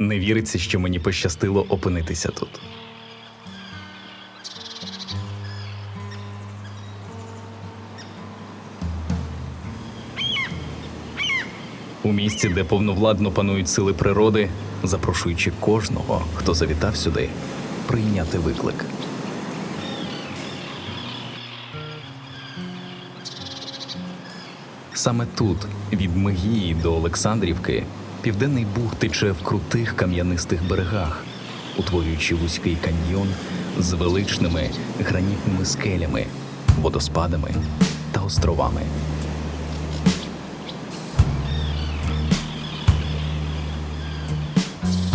Не віриться, що мені пощастило опинитися тут. У місці, де повновладно панують сили природи, запрошуючи кожного, хто завітав сюди, прийняти виклик. Саме тут, від Мегії до Олександрівки, південний Буг тече в крутих кам'янистих берегах, утворюючи вузький каньйон з величними гранітними скелями, водоспадами та островами.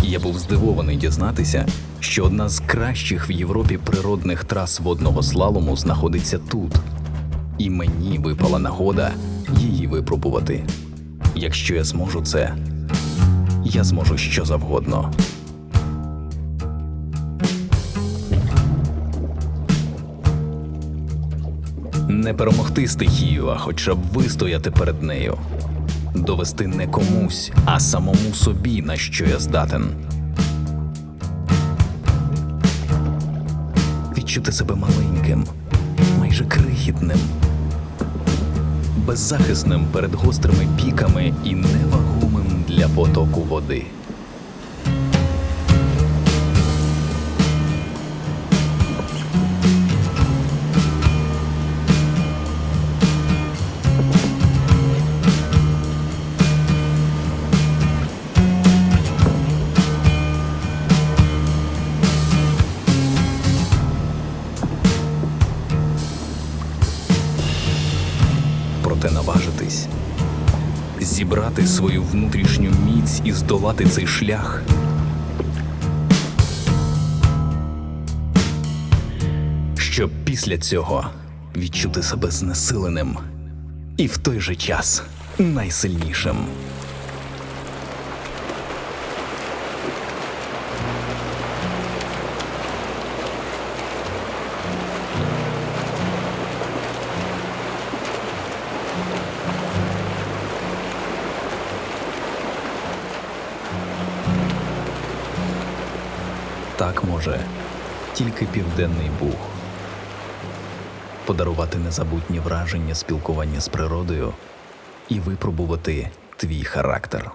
Я був здивований дізнатися, що одна з кращих в Європі природних трас водного слалому знаходиться тут, і мені випала нагода її випробувати. Якщо я зможу це, я зможу що завгодно. Не перемогти стихію, а хоча б вистояти перед нею. Довести не комусь, а самому собі, на що я здатен. Відчути себе маленьким, майже крихітним, беззахисним перед гострими піками і невагомим для потоку води. проте наважитись, зібрати свою внутрішню міць і здолати цей шлях. Щоб після цього відчути себе знесиленим і в той же час найсильнішим. Так може тільки Південний Буг подарувати незабутні враження спілкування з природою і випробувати твій характер.